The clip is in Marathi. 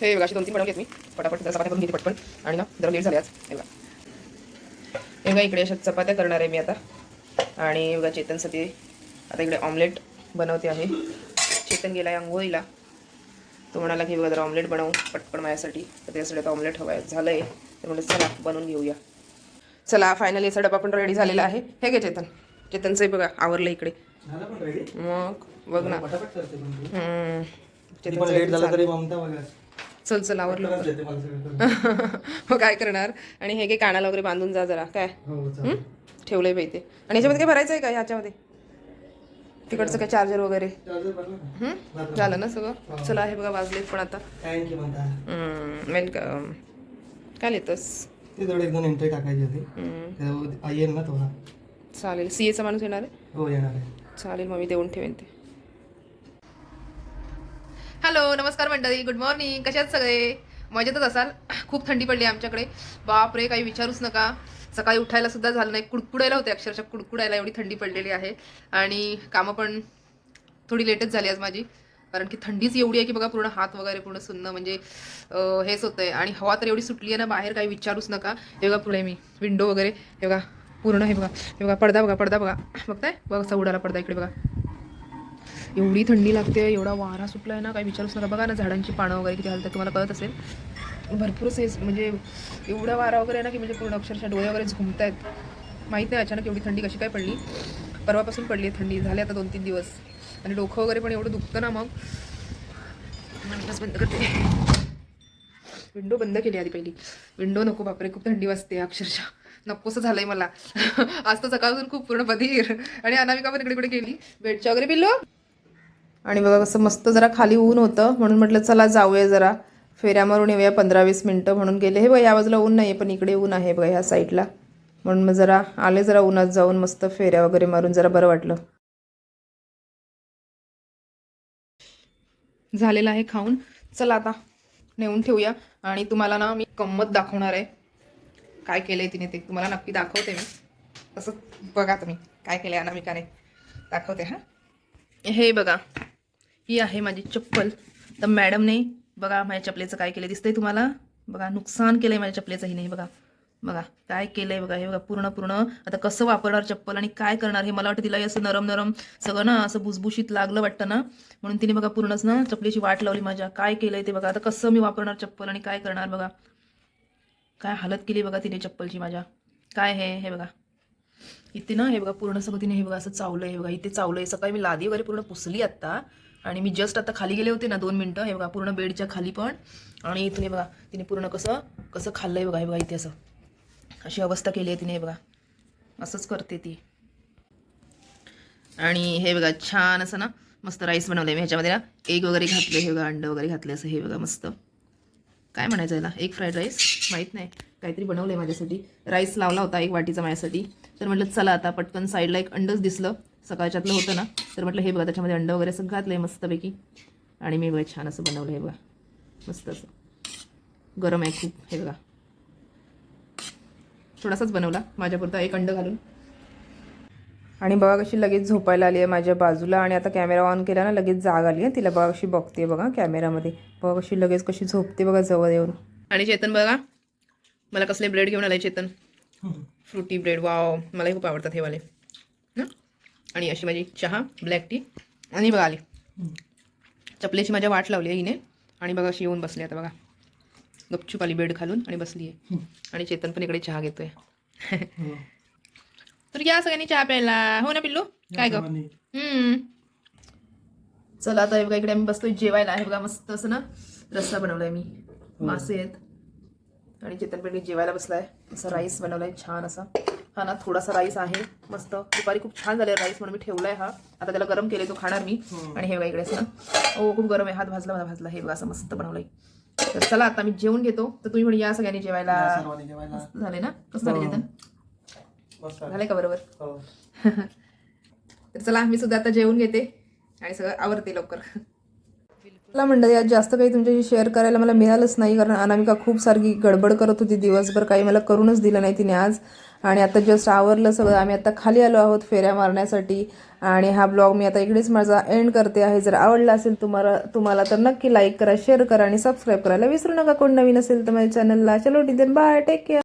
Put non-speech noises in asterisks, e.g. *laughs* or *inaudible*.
हे बघा अशी दोन तीन बनवली मी पटापट जरा चपात्या करून घेते पटकन. आणि ना जरा लेट झाले आज. हे बघा. हे बघा इकडे अशा चपात्या करणार आहे मी आता. आणि बघा चेतनसाठी आता इकडे ऑमलेट बनवते आहे. चेतन गेला आहे आंघोळीला. तो म्हणाला की बघा जरा ऑमलेट बनवू पटकन माझ्यासाठी. तर त्यासाठी आता ऑमलेट हवं आहे झालं आहे तर म्हणजे चला बनवून घेऊया. चला फायनली याचा डबा पण रेडी झालेला आहे. हे घे चेतन. चेतनचं बघा आवरलं इकडे. मग बघ ना. चल चल करून. मग काय करणार? आणि हे काही कानाला वगैरे बांधून जा जरा. काय? हो ठेवलंय पाहिजे आणि याच्यामध्ये काय भरायचं आहे का? ह्याच्यामध्ये? तिकडचं काय चार्जर वगैरे? झालं ना सगळं? चला हे बघा वाजलेत पण आता. वेलकम काय लिहितोस? ते थोडं एक दोन एंट्री टाकायची होती. येईल ना थोडा चालेल. सी एचा माणूस येणार आहे? हो येणार आहे. चालेल मग मी देऊन ठेवेन ते. हॅलो नमस्कार मंडळी गुड मॉर्निंग कशात सगळे? मजेतच असाल? खूप थंडी पडली आहे आमच्याकडे. बापरे काही विचारूच नका. सकाळी उठायला सुद्धा झालं नाही. कुडकुडायला होते अक्षरशः कुडकुडायला एवढी थंडी पडलेली आहे. आणि कामं पण थोडी लेटच झाली आज माझी. कारण की थंडीच एवढी आहे की बघा पूर्ण हात वगैरे पूर्ण सुन्न म्हणजे हेच हेच होतंय. आणि हवा तर एवढी सुटली आहे ना बाहेर काही विचारूच नका. हे बघा पुढे मी विंडो वगैरे हे बघा पूर्ण हे बघा हे बघा पडदा बघा पडदा बघा. बघताय? बघा उडाला पडदा इकडे बघा. एवढी थंडी लागते एवढा वारा सुटला आहे ना काही विचारूच नका. बघा ना झाडांची पानं वगैरे किती हालतात तुम्हाला कळत असेल. भरपूर सेस म्हणजे एवढा वारा वगैरे आहे ना की म्हणजे पूर्ण अक्षरशः डोळे वगैरे झुमत आहेत माहीत नाही अचानक एवढी थंडी कशी काय पडली. परवापासून पडली आहे थंडी झाली आता दोन तीन दिवस. आणि डोकं वगैरे पण एवढं दुखतं ना मग. म्हणूनच बंद करते. विंडो बंद केली आधी पहिली. विंडो नको बापरे खूप थंडी वाजते अक्षरशः. नकोसं झालंय मला. *laughs* आज तर सकाळपासून खूप पूर्ण बधीर. आणि अनामिका पण इकडे इकडे गेली. बेडच्या वगैरे पिल्लो? आणि बघा कसं मस्त जरा खाली ऊन होतं म्हणून म्हटलं चला जाऊया जरा. फेऱ्या मारून येऊया पंधरा वीस मिनटं म्हणून गेले. हे बघा या बाजूला ऊन नाही पण इकडे ऊन आहे बघा ह्या साईडला. म्हणून मग जरा आले जरा उन्हात जाऊन मस्त फेऱ्या वगैरे मारून जरा बरं वाटलं. झालेलं आहे खाऊन. चला आता नेऊन ठेवूया. आणि तुम्हाला ना मी गंमत दाखवणार आहे. काय केलंय तिने ते तुम्हाला नक्की दाखवते मी. तसं बघा तुम्ही काय केलंय अनामिकाने. दाखवते हां. हे बघा ही आहे माझी चप्पल. तर मॅडमने बघा माझ्या चपलेचं काय केलं दिसतंय तुम्हाला? बघा नुकसान केलंय माझ्या चपलेचं हिने बघा. बघा काय केलंय बघा हे बघा पूर्ण पूर्ण. आता कसं वापरणार चप्पल आणि काय करणार हे मला वाटतं तिला हे असं नरम नरम सगळं ना असं भुसभुशीत लागलं वाटतं ना. म्हणून तिने बघा पूर्णच ना चपलीची वाट लावली माझ्या. काय केलंय ते बघा. आता कसं मी वापरणार चप्पल आणि काय करणार बघा. काय हालत केली बघा तिने चप्पलची माझ्या. काय हे हे बघा. इथे ना हे बघा पूर्ण सगळं तिने हे बघा असं चावलं आहे बघा इथे चावलं आहे सकाळी मी लादी वगैरे पूर्ण पुसली आत्ता. आणि मी जस्ट आता खाली गेले होते ना दोन मिनटं हे बघा पूर्ण बेडच्या खाली पण. आणि इथून हे बघा तिने पूर्ण कसं कसं खाल्लं आहे बघा हे बघा इथे असं. अशी अवस्था केली आहे तिने हे बघा. असंच करते ती. आणि हे बघा छान असं ना मस्त राईस बनवलं आहे मी ह्याच्यामध्ये ना. एग वगैरे घातले हे बघा अंडं वगैरे घातले असं हे बघा मस्त. काय म्हणायचं याला? एक फ्राईड राईस माहीत नाही. काहीतरी बनवलं आहे माझ्यासाठी. राईस लावला होता एक वाटीचा माझ्यासाठी. तर म्हटलं चला आता पटकन साईडला एक अंडच दिसलं. सकाळच्यातलं होतं ना तर म्हटलं हे बघा त्याच्यामध्ये अंड वगैरे असं घातलं आहे मस्तपैकी. आणि मी बघा छान असं बनवलं हे बघा मस्त असं. गरम आहे खूप हे बघा. थोडासाच बनवला माझ्यापुरता एक अंड घालून. आणि बघा कशी लगेच झोपायला आली आहे माझ्या बाजूला आणि आता कॅमेरा ऑन केला ना लगेच जाग आली आहे. तिला बघा कशी बघते बघा कॅमेरामध्ये. बघा कशी लगेच कशी झोपते बघा जवळ येऊन. आणि चेतन बघा मला कसले ब्रेड घेऊन आलाय चेतन. Frutti bread wow. मलाही खूप आवडतात हे वाले? आणि अशी माझी चहा ब्लॅक टी आणि बघा आली. चपलेची माझ्या वाट लावली आहे हिने. आणि बघा अशी येऊन बसली आता बघा. गपचूप आली बेड खालून आणि बसली आहे. आणि चेतन पण इकडे चहा घेतोय. हो. *laughs* तर या सगळ्यांनी चहा प्यायला. हो ना पिल्लू? काय ग? चला आता हे बघा इकडे आम्ही बसतोय जेवायला. आहे बघा मस्त असं ना रस्सा बनवलाय मी. मासे आहेत. आणि चेतन पेटी जेवायला बसलाय. असं राईस बनवलाय छान असा. हा ना थोडासा राईस आहे. मस्त. दुपारी खूप छान झाले राईस म्हणून मी ठेवलाय हा. आता त्याला गरम केले तो खाणार मी. आणि हे बघा इकडे असं. ओ खूप गरम आहे. हात भाजला मला भाजला. हे बघा असं मस्त बनवलंय. तर चला आता मी जेवून घेतो. तर तुम्ही म्हणे या सगळ्यांनी जेवायला. झाले ना? कसं झालं मस्त. आहे. झालंय का बरोबर? हो. *laughs* तर चला मी सुद्धा आता जेवून घेते. आणि सगळं आवरते लवकर. मला मंडळी आज जास्त काही तुमच्याशी शेअर करायला मला मिळालंच नाही कारण अनामिका खूप सारखी गडबड करत होती दिवसभर काही मला करूनच दिलं नाही तिने आज. आणि आता जस्ट आवरलं सगळं आम्ही आता खाली आलो आहोत फेऱ्या मारण्यासाठी. आणि हा ब्लॉग मी आता इकडेच माझा एंड करते आहे. जर आवडला असेल तुम्हाला तुम्हाला तर नक्की लाईक करा शेअर करा आणि सबस्क्राईब करायला विसरू नका. कोण नवीन असेल तर माझ्या चॅनलला चलो टिदन बाय टेक केअर